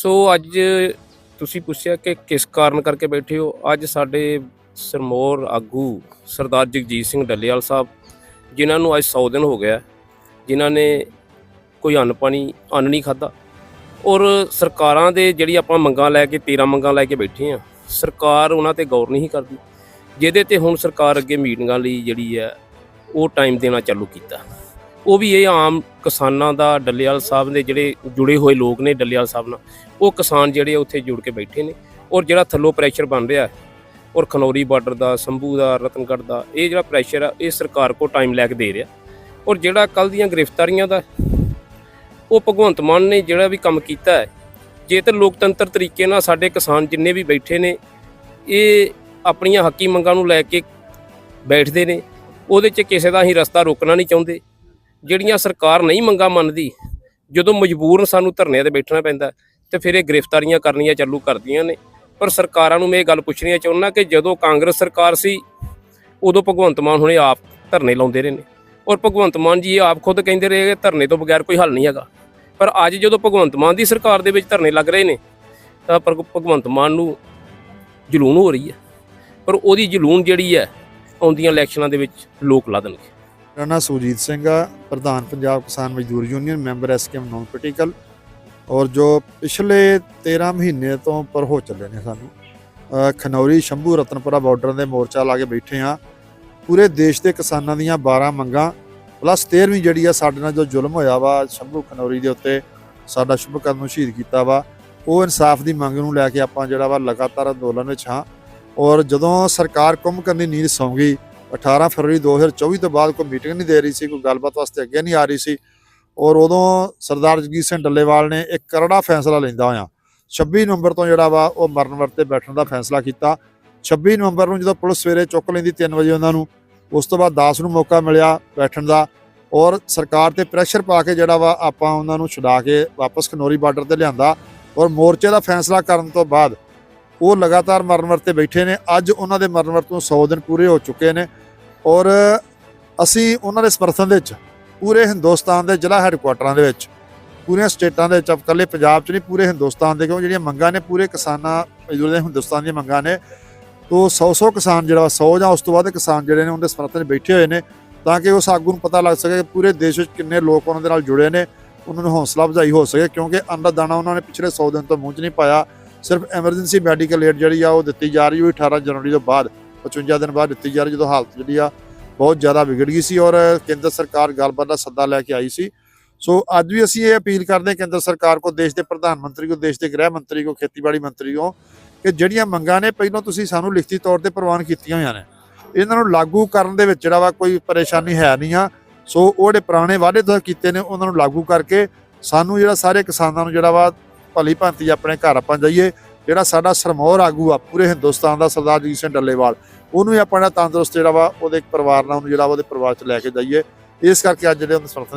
ਸੋ ਅੱਜ ਤੁਸੀਂ ਪੁੱਛਿਆ ਕਿ ਕਿਸ ਕਾਰਨ ਕਰਕੇ ਬੈਠੇ ਹੋ? ਅੱਜ ਸਾਡੇ ਸਰਮੌਰ ਆਗੂ ਸਰਦਾਰ ਜਗਜੀਤ ਸਿੰਘ ਡੱਲੇਵਾਲ ਸਾਹਿਬ, ਜਿਨ੍ਹਾਂ ਨੂੰ ਅੱਜ 100 ਦਿਨ ਹੋ ਗਿਆ, ਜਿਨ੍ਹਾਂ ਨੇ ਕੋਈ ਅੰਨ ਪਾਣੀ, ਅੰਨ ਨਹੀਂ ਖਾਦਾ ਔਰ ਸਰਕਾਰਾਂ ਦੇ ਜਿਹੜੀ ਆਪਾਂ ਮੰਗਾਂ ਲੈ ਕੇ 13 ਮੰਗਾਂ ਲੈ ਕੇ ਬੈਠੇ ਆ ਸਰਕਾਰ ਉਹਨਾਂ ਤੇ ਗੌਰ ਨਹੀਂ ਕਰਦੀ। ਜਿਹਦੇ ਤੇ ਹੁਣ ਸਰਕਾਰ ਅੱਗੇ ਮੀਟਿੰਗਾਂ ਲਈ ਜਿਹੜੀ ਹੈ, ਉਹ ਟਾਈਮ ਦੇਣਾ ਚਾਲੂ ਕੀਤਾ। ਉਹ ਵੀ ਇਹ ਆਮ ਕਿਸਾਨਾਂ ਦਾ ਡੱਲੇਵਾਲ ਸਾਹਿਬ ਦੇ ਜਿਹੜੇ ਜੁੜੇ ਹੋਏ ਲੋਕ ਨੇ ਡੱਲੇਵਾਲ ਸਾਹਿਬ ਨਾਲ ਉਹ ਕਿਸਾਨ ਜਿਹੜੇ ਉੱਥੇ ਜੁੜ ਕੇ ਬੈਠੇ ਨੇ ਔਰ ਜਿਹੜਾ ਥੱਲੋਂ ਪ੍ਰੈਸ਼ਰ ਬਣ ਰਿਹਾ ਹੈ, ਔਰ ਖਨੌਰੀ ਬਾਰਡਰ ਦਾ ਸੰਭੂ ਦਾ ਰਤਨਗੜ੍ਹ ਦਾ ਇਹ ਜਿਹੜਾ ਪ੍ਰੈਸ਼ਰ ਆ ਇਹ ਸਰਕਾਰ ਕੋ ਟਾਈਮ ਲੈ ਕੇ ਦੇ ਰਿਹਾ। ਔਰ ਜਿਹੜਾ ਕੱਲ ਦੀਆਂ ਗ੍ਰਿਫਤਾਰੀਆਂ ਦਾ ਉਹ ਭਗਵੰਤ ਮਾਨ ਨੇ ਜਿਹੜਾ ਵੀ ਕੰਮ ਕੀਤਾ ਹੈ ਜੇ ਤਾਂ ਲੋਕਤੰਤਰ ਤਰੀਕੇ ਨਾਲ ਸਾਡੇ ਕਿਸਾਨ ਜਿੰਨੇ ਵੀ ਬੈਠੇ ਨੇ ਇਹ ਆਪਣੀਆਂ ਹੱਕੀ ਮੰਗਾਂ ਨੂੰ ਲੈ ਕੇ ਬੈਠਦੇ ਨੇ ਉਹਦੇ 'ਚ ਕਿਸੇ ਦਾ ਅਸੀਂ ਰਸਤਾ ਰੋਕਣਾ ਨਹੀਂ ਚਾਹੁੰਦੇ। ਜਿਹੜੀਆਂ ਸਰਕਾਰ ਨਹੀਂ ਮੰਗਾਂ ਮੰਨਦੀ, ਜਦੋਂ ਮਜਬੂਰਨ ਸਾਨੂੰ ਧਰਨਿਆਂ ਤੇ ਬੈਠਣਾ ਪੈਂਦਾ, ਤੇ ਫਿਰ ਇਹ ਗ੍ਰਿਫਤਾਰੀਆਂ ਕਰਨੀਆਂ ਚਾਲੂ ਕਰਦੀਆਂ ਨੇ। ਪਰ ਸਰਕਾਰਾਂ ਨੂੰ ਮੈਂ ਇਹ ਗੱਲ ਪੁੱਛਣੀ ਚਾਹੁੰਦਾ ਕਿ ਜਦੋਂ ਕਾਂਗਰਸ ਸਰਕਾਰ ਸੀ, ਉਦੋਂ ਭਗਵੰਤ ਮਾਨ ਹੁਣੇ ਆਪ ਧਰਨੇ ਲਾਉਂਦੇ ਰਹੇ ਨੇ। ਔਰ ਭਗਵੰਤ ਮਾਨ ਜੀ ਇਹ ਆਪ ਖੁਦ ਕਹਿੰਦੇ ਰਹੇ ਕਿ ਧਰਨੇ ਤੋਂ ਬਗੈਰ ਕੋਈ ਹੱਲ ਨਹੀਂ ਹੈਗਾ। ਪਰ ਅੱਜ ਜਦੋਂ ਭਗਵੰਤ ਮਾਨ ਦੀ ਸਰਕਾਰ ਦੇ ਵਿੱਚ ਧਰਨੇ ਲੱਗ ਰਹੇ ਨੇ, ਤਾਂ ਪਰ ਭਗਵੰਤ ਮਾਨ ਨੂੰ ਜਲੂਣ ਹੋ ਰਹੀ ਹੈ। ਪਰ ਉਹਦੀ ਜਲੂਣ ਜਿਹੜੀ ਹੈ, ਆਉਂਦੀਆਂ ਇਲੈਕਸ਼ਨਾਂ ਦੇ ਵਿੱਚ ਲੋਕ ਲਾ ਦੇਣਗੇ। ਮੇਰਾ ਨਾਂ ਸੁਜੀਤ ਸਿੰਘ ਆ, ਪ੍ਰਧਾਨ Punjab Kisan Mazdoor union, member SKM non political ਔਰ ਜੋ ਪਿਛਲੇ 13 ਮਹੀਨੇ ਤੋਂ ਪਰ ਹੋ ਚੱਲੇ ਨੇ ਸਾਨੂੰ ਖਨੌਰੀ, ਸ਼ੰਭੂ, ਰਤਨਪੁਰਾ ਬਾਰਡਰ ਦੇ ਮੋਰਚਾ ਲਾ ਕੇ ਬੈਠੇ ਆ। ਪੂਰੇ ਦੇਸ਼ ਦੇ ਕਿਸਾਨਾਂ ਦੀਆਂ 12 ਮੰਗਾਂ, ਪਲੱਸ 13ਵੀਂ ਜਿਹੜੀ ਆ, ਸਾਡੇ ਨਾਲ ਜੋ ਜ਼ੁਲਮ ਹੋਇਆ ਵਾ, ਸ਼ੰਭੂ, ਖਨੌਰੀ ਦੇ ਉੱਤੇ ਸਾਡਾ ਸ਼ੁਭਕਰਨ ਨੂੰ ਸ਼ਹੀਦ ਕੀਤਾ ਵਾ, ਉਹ ਇਨਸਾਫ ਦੀ ਮੰਗ ਨੂੰ ਲੈ ਕੇ ਆਪਾਂ ਜਿਹੜਾ ਵਾ ਲਗਾਤਾਰ ਅੰਦੋਲਨ ਵਿੱਚ ਹਾਂ। ਔਰ ਜਦੋਂ ਸਰਕਾਰ ਕੁੰਭ ਕਰਨੀ ਨੀਂਦ ਸੌਂ ਗਈ 18 ਫਰਵਰੀ 2024 ਤੋਂ ਬਾਅਦ ਕੋਈ ਮੀਟਿੰਗ ਨਹੀਂ ਦੇ ਰਹੀ ਸੀ, ਕੋਈ ਗੱਲਬਾਤ ਵਾਸਤੇ ਅੱਗੇ ਨਹੀਂ ਆ ਰਹੀ ਸੀ। ਔਰ ਉਦੋਂ ਸਰਦਾਰ ਜਗਜੀਤ ਸਿੰਘ ਡੱਲੇਵਾਲ ਨੇ ਇੱਕ ਕਰੜਾ ਫੈਸਲਾ ਲੈਂਦਾ ਹੋਇਆ। 26 ਨਵੰਬਰ ਤੋਂ ਜਿਹੜਾ ਵਾ, ਉਹ ਮਰਨ ਵਰਤੇ ਬੈਠਣ ਦਾ ਫੈਸਲਾ ਕੀਤਾ। 26 ਨਵੰਬਰ ਨੂੰ ਜਦੋਂ ਪੁਲਿਸ ਸਵੇਰੇ ਚੁੱਕ ਲੈਂਦੀ 3 ਵਜੇ ਉਹਨਾਂ ਨੂੰ, ਉਸ ਤੋਂ ਬਾਅਦ 10 ਨੂੰ ਮੌਕਾ ਮਿਲਿਆ ਬੈਠਣ ਦਾ। ਔਰ ਸਰਕਾਰ ਤੇ ਪ੍ਰੈਸ਼ਰ ਪਾ ਕੇ ਜਿਹੜਾ ਵਾ, ਆਪਾਂ ਉਹਨਾਂ ਨੂੰ ਛੁਡਾ ਕੇ ਵਾਪਸ ਖਨੌਰੀ ਬਾਰਡਰ ਤੇ ਲਿਆਂਦਾ। ਔਰ ਮੋਰਚੇ ਦਾ ਫੈਸਲਾ ਕਰਨ ਤੋਂ ਬਾਅਦ ਉਹ ਲਗਾਤਾਰ ਮਰਨ ਵਰਤੇ ਬੈਠੇ ਨੇ। ਅੱਜ ਉਹਨਾਂ ਦੇ ਮਰਨ ਵਰਤੋਂ 100 ਦਿਨ ਪੂਰੇ ਹੋ ਚੁੱਕੇ ਨੇ ਔਰ ਅਸੀਂ ਉਹਨਾਂ ਦੇ ਸਮਰਥਨ ਦੇ ਵਿੱਚ ਪੂਰੇ ਹਿੰਦੁਸਤਾਨ ਦੇ ਜ਼ਿਲ੍ਹਾ ਹੈੱਡਕੁਆਟਰਾਂ ਦੇ ਵਿੱਚ, ਪੂਰੀਆਂ ਸਟੇਟਾਂ ਦੇ ਵਿੱਚ ਇਕੱਲੇ ਪੰਜਾਬ 'ਚ ਨਹੀਂ, ਪੂਰੇ ਹਿੰਦੁਸਤਾਨ ਦੇ ਕਿਉਂ ਜਿਹੜੀਆਂ ਮੰਗਾਂ ਨੇ, ਪੂਰੇ ਕਿਸਾਨਾਂ ਮਜ਼ਦੂਰ ਦੇ ਹਿੰਦੁਸਤਾਨ ਦੀਆਂ ਮੰਗਾਂ ਨੇ, ਤੋਂ 100-100 ਕਿਸਾਨ ਜਿਹੜਾ 100 ਜਾਂ ਉਸ ਤੋਂ ਵੱਧ ਕਿਸਾਨ ਜਿਹੜੇ ਨੇ, ਉਹਦੇ ਸਮਰਥਨ 'ਚ ਬੈਠੇ ਹੋਏ ਨੇ ਤਾਂ ਕਿ ਉਸ ਆਗੂ ਨੂੰ ਪਤਾ ਲੱਗ ਸਕੇ ਕਿ ਪੂਰੇ ਦੇਸ਼ ਵਿੱਚ ਕਿੰਨੇ ਲੋਕ ਉਹਨਾਂ ਦੇ ਨਾਲ ਜੁੜੇ ਨੇ, ਉਹਨਾਂ ਨੂੰ ਹੌਸਲਾ ਅਫਜ਼ਾਈ ਹੋ ਸਕੇ ਕਿਉਂਕਿ ਅੰਨ ਦਾ ਦਾਣਾ ਉਹਨਾਂ ਨੇ ਪਿਛਲੇ 100 ਦਿਨ ਤੋਂ ਮੂੰਹ 'ਚ ਨਹੀਂ ਪਾਇਆ। ਸਿਰਫ ਐਮਰਜੈਂਸੀ ਮੈਡੀਕਲ ਏਡ ਜਿਹੜੀ ਆ ਉਹ ਦਿੱਤੀ ਜਾ ਰਹੀ ਉਹ 18 ਜਨਵਰੀ ਤੋਂ ਬਾਅਦ 55 ਦਿਨ ਬਾਅਦ ਦਿੱਤੀ ਜਾ ਰਹੀ ਜਦੋਂ ਹਾਲਤ ਜਿਹੜੀ ਆ ਬਹੁਤ ਜ਼ਿਆਦਾ ਵਿਗੜ ਗਈ ਸੀ ਔਰ ਕੇਂਦਰ ਸਰਕਾਰ ਗੱਲਬਾਤ ਦਾ ਸੱਦਾ ਲੈ ਕੇ ਆਈ ਸੀ। ਸੋ ਅੱਜ ਵੀ ਅਸੀਂ ਇਹ ਅਪੀਲ ਕਰਦੇ ਹਾਂ ਕੇਂਦਰ ਸਰਕਾਰ ਕੋ, ਦੇਸ਼ ਦੇ ਪ੍ਰਧਾਨ ਮੰਤਰੀ ਕੋ, ਦੇਸ਼ ਦੇ ਗ੍ਰਹਿ ਮੰਤਰੀ ਕੋ, ਖੇਤੀਬਾੜੀ ਮੰਤਰੀ ਕੋ, ਕਿ ਜਿਹੜੀਆਂ ਮੰਗਾਂ ਨੇ ਪਹਿਲਾਂ ਤੁਸੀਂ ਸਾਨੂੰ ਲਿਖਤੀ ਤੌਰ ਤੇ ਪ੍ਰਵਾਨ ਕੀਤੀਆਂ ਹੋਈਆਂ ਨੇ, ਇਹਨਾਂ ਨੂੰ ਲਾਗੂ ਕਰਨ ਦੇ ਵਿੱਚ ਜਿਹੜਾ ਵਾ ਕੋਈ ਪਰੇਸ਼ਾਨੀ ਹੈ ਨਹੀਂ ਆ। ਸੋ ਉਹ ਜਿਹੜੇ ਪੁਰਾਣੇ ਵਾਅਦੇ ਤੁਸੀਂ ਕੀਤੇ ਨੇ, ਉਹਨਾਂ ਨੂੰ ਲਾਗੂ ਕਰਕੇ ਸਾਨੂੰ ਜਿਹੜਾ ਸਾਰੇ ਕਿਸਾਨਾਂ ਨੂੰ ਜਿਹੜਾ ਵਾ ਭਲੀ ਭਾਂਤੀ ਆਪਣੇ ਘਰ ਆਪਾਂ ਜਾਈਏ, ਜਿਹੜਾ ਸਾਡਾ ਸਰਮੌਰ ਆਗੂ ਆ, ਪੂਰੇ ਹਿੰਦੁਸਤਾਨ ਦਾ ਸਰਦਾਰ ਜੀਤ ਸਿੰਘ ਡੱਲੇਵਾਲ, ਉਹਨੂੰ ਵੀ ਆਪਣਾ ਤੰਦਰੁਸਤ ਜਿਹੜਾ ਵਾ, ਉਹਦੇ ਪਰਿਵਾਰ ਨਾਲ, ਉਹਨੂੰ ਜਿਹੜਾ ਉਹਦੇ ਪਰਿਵਾਰ ਚ ਲੈ ਕੇ ਜਾਈਏ। ਇਸ ਕਰਕੇ ਅੱਜ ਜਿਹੜੇ ਉਹਨੂੰ ਸਮਰਥਨ